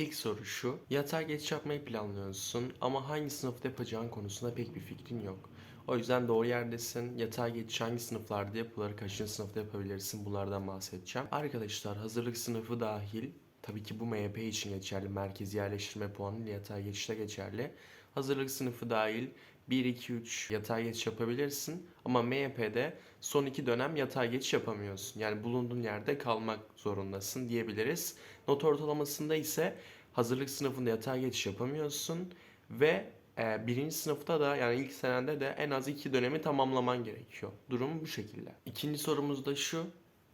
İlk soru şu. Yatay geçiş yapmayı planlıyorsun ama hangi sınıfta yapacağın konusunda pek bir fikrin yok. O yüzden doğru yerdesin. Yatay geçiş hangi sınıflarda yapılır, kaçıncı sınıfta yapabilirsin bunlardan bahsedeceğim. Arkadaşlar hazırlık sınıfı dahil Tabii ki bu MYP için geçerli. Merkezi yerleştirme puanı ile yatay geçişte geçerli. Hazırlık sınıfı dahil 1, 2, 3 yatay geçiş yapabilirsin. Ama MYP'de son iki dönem yatay geçiş yapamıyorsun. Yani bulunduğun yerde kalmak zorundasın diyebiliriz. Not ortalamasında ise hazırlık sınıfında yatay geçiş yapamıyorsun. Ve e, birinci sınıfta da yani ilk senende de en az iki dönemi tamamlaman gerekiyor. Durum bu şekilde. İkinci sorumuz da şu.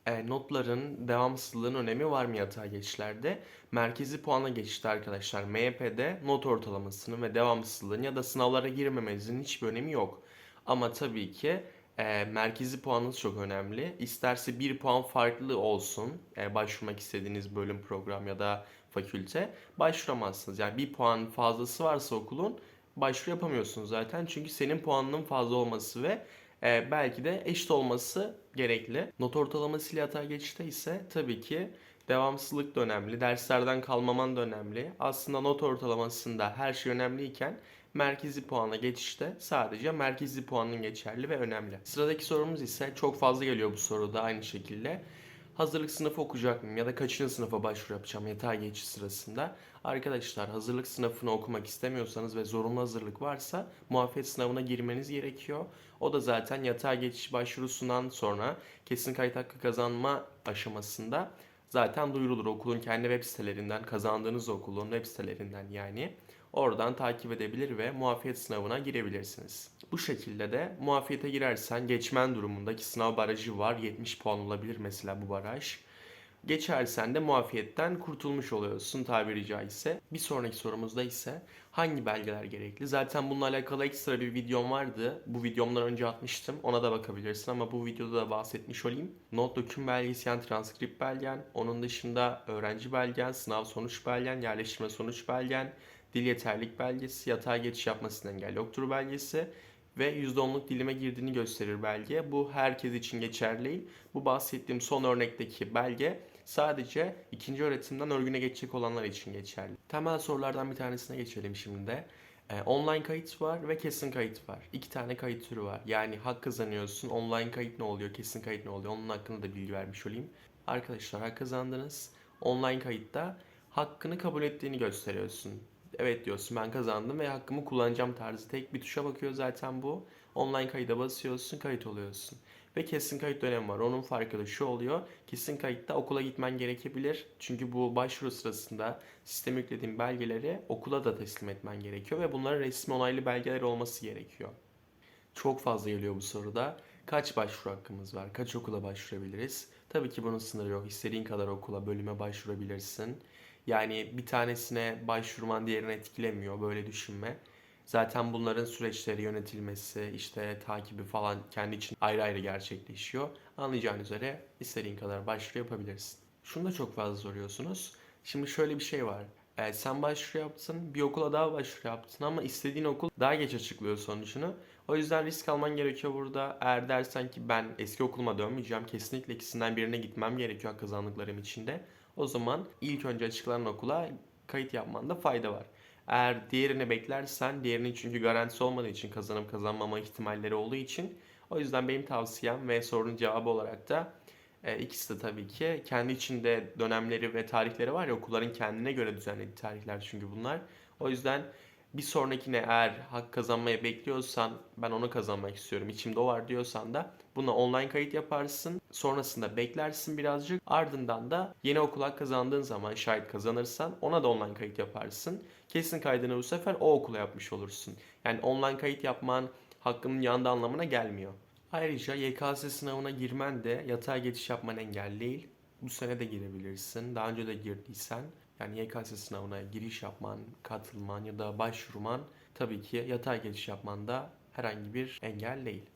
E, notların devamsızlığın önemi var mı yatay geçişlerde? Merkezi puana geçişte arkadaşlar MYP'de not ortalamasının ve devamsızlığın ya da sınavlara girmemenizin hiçbir önemi yok. Ama tabii ki e, merkezi puanınız çok önemli. İsterse bir puan farklı olsun e, başvurmak istediğiniz bölüm, program ya da fakülte başvuramazsınız. Yani bir puan fazlası varsa okulun başvuru yapamıyorsunuz zaten. Çünkü senin puanının fazla olması ve e, belki de eşit olması gerekli. Not ortalaması ile yatay geçişte ise tabii ki devamsızlık da önemli. Derslerden kalmaman da önemli. Aslında not ortalamasında her şey önemliyken merkezi puana geçişte sadece merkezi puanın geçerli ve önemli. Sıradaki sorumuz ise çok fazla geliyor bu soruda aynı şekilde. Hazırlık sınıfı okuyacak mıyım ya da kaçıncı sınıfa başvuru yapacağım yatay geçiş sırasında? Arkadaşlar hazırlık sınıfını okumak istemiyorsanız ve zorunlu hazırlık varsa muafiyet sınavına girmeniz gerekiyor. O da zaten yatay geçiş başvurusundan sonra kesin kayıt hakkı kazanma aşamasında zaten duyurulur. Okulun kendi web sitelerinden, kazandığınız okulun web sitelerinden yani. Oradan takip edebilir ve muafiyet sınavına girebilirsiniz. Bu şekilde de muafiyete girersen geçmen durumundaki sınav barajı var. 70 puan olabilir mesela bu baraj. Geçersen de muafiyetten kurtulmuş oluyorsun tabiri caizse. Bir sonraki sorumuzda ise hangi belgeler gerekli? Zaten bununla alakalı ekstra bir videom vardı. Bu videomdan önce atmıştım. Ona da bakabilirsin ama bu videoda da bahsetmiş olayım. Not döküm belgesi yani transkript belgen. Onun dışında öğrenci belgen, sınav sonuç belgen, yerleştirme sonuç belgen, dil yeterlik belgesi, yatay geçiş yapmasını engel yoktur belgesi ve %10'luk dilime girdiğini gösterir belge. Bu herkes için geçerli değil. Bu bahsettiğim son örnekteki belge sadece ikinci öğretimden örgüne geçecek olanlar için geçerli. Temel sorulardan bir tanesine geçelim şimdi de. Ee, online kayıt var ve kesin kayıt var. İki tane kayıt türü var. Yani hak kazanıyorsun. Online kayıt ne oluyor? Kesin kayıt ne oluyor? Onun hakkında da bilgi vermiş olayım. Arkadaşlar hak kazandınız. Online kayıtta hakkını kabul ettiğini gösteriyorsun. Evet diyorsun ben kazandım ve hakkımı kullanacağım tarzı tek bir tuşa bakıyor zaten bu. Online kayıda basıyorsun kayıt oluyorsun. Ve kesin kayıt dönemi var. Onun farkı da şu oluyor. Kesin kayıtta okula gitmen gerekebilir. Çünkü bu başvuru sırasında sisteme yüklediğin belgeleri okula da teslim etmen gerekiyor. Ve bunların resmi onaylı belgeler olması gerekiyor. Çok fazla geliyor bu soruda. Kaç başvuru hakkımız var? Kaç okula başvurabiliriz? Tabii ki bunun sınırı yok. İstediğin kadar okula, bölüme başvurabilirsin. Yani bir tanesine başvurman diğerini etkilemiyor. Böyle düşünme. Zaten bunların süreçleri yönetilmesi, işte takibi falan kendi için ayrı ayrı gerçekleşiyor. Anlayacağın üzere istediğin kadar başvuru yapabilirsin. Şunu da çok fazla soruyorsunuz. Şimdi şöyle bir şey var. Ee, sen başvuru yaptın, bir okula daha başvuru yaptın ama istediğin okul daha geç açıklıyor sonucunu. O yüzden risk alman gerekiyor burada. Eğer dersen ki ben eski okuluma dönmeyeceğim, kesinlikle ikisinden birine gitmem gerekiyor kazandıklarım içinde. O zaman ilk önce açıklanan okula kayıt yapmanda fayda var. Eğer diğerini beklersen, diğerinin çünkü garantisi olmadığı için kazanıp kazanmama ihtimalleri olduğu için o yüzden benim tavsiyem ve sorunun cevabı olarak da e, ikisi de tabii ki kendi içinde dönemleri ve tarihleri var ya okulların kendine göre düzenlediği tarihler çünkü bunlar. O yüzden bir sonrakine eğer hak kazanmaya bekliyorsan ben onu kazanmak istiyorum içimde o var diyorsan da buna online kayıt yaparsın. Sonrasında beklersin birazcık. Ardından da yeni okul hak kazandığın zaman şayet kazanırsan ona da online kayıt yaparsın. Kesin kaydını bu sefer o okula yapmış olursun. Yani online kayıt yapman hakkının yanında anlamına gelmiyor. Ayrıca YKS sınavına girmen de yatay geçiş yapman engel değil. Bu sene de girebilirsin. Daha önce de girdiysen yani YKS sınavına giriş yapman, katılman ya da başvurman tabii ki yatay geçiş yapmanda herhangi bir engel değil.